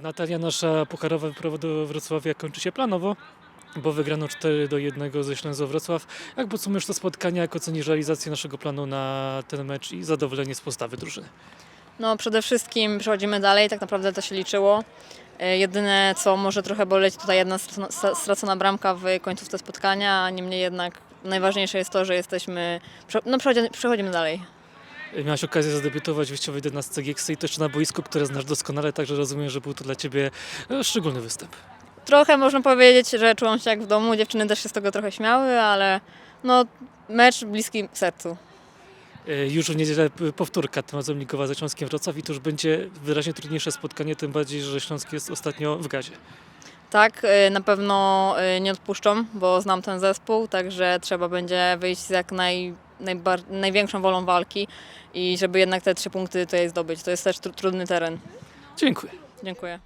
Natalia, nasza pucharowa wyprawa do Wrocławia kończy się planowo, bo wygrano 4 do 1 ze Ślęzą Wrocław. Jak podsumujesz to spotkanie, jak ocenisz realizację naszego planu na ten mecz i zadowolenie z postawy drużyny? No przede wszystkim przechodzimy dalej, tak naprawdę to się liczyło. E, Jedyne co może trochę boleć, tutaj jedna stracona- bramka w końcówce spotkania, niemniej jednak najważniejsze jest to, że jesteśmy, no przechodzimy dalej. Miałaś okazję zadebiutować w wyjściowej 11 Gieksy i to jeszcze na boisku, które znasz doskonale, także rozumiem, że był to dla Ciebie e, szczególny występ. Trochę można powiedzieć, że czułam się jak w domu, dziewczyny też się z tego trochę śmiały, ale no mecz bliski sercu. E, Już w niedzielę powtórka tym razem Ligowa ze Śląskiem Wrocław i to już będzie wyraźnie trudniejsze spotkanie, tym bardziej, że Śląsk jest ostatnio w gazie. Tak, y, na pewno nie odpuszczą, bo znam ten zespół, także trzeba będzie wyjść z jak naj, największą wolą walki i żeby jednak te trzy punkty tutaj zdobyć. To jest też tru- trudny teren. Dziękuję. Dziękuję.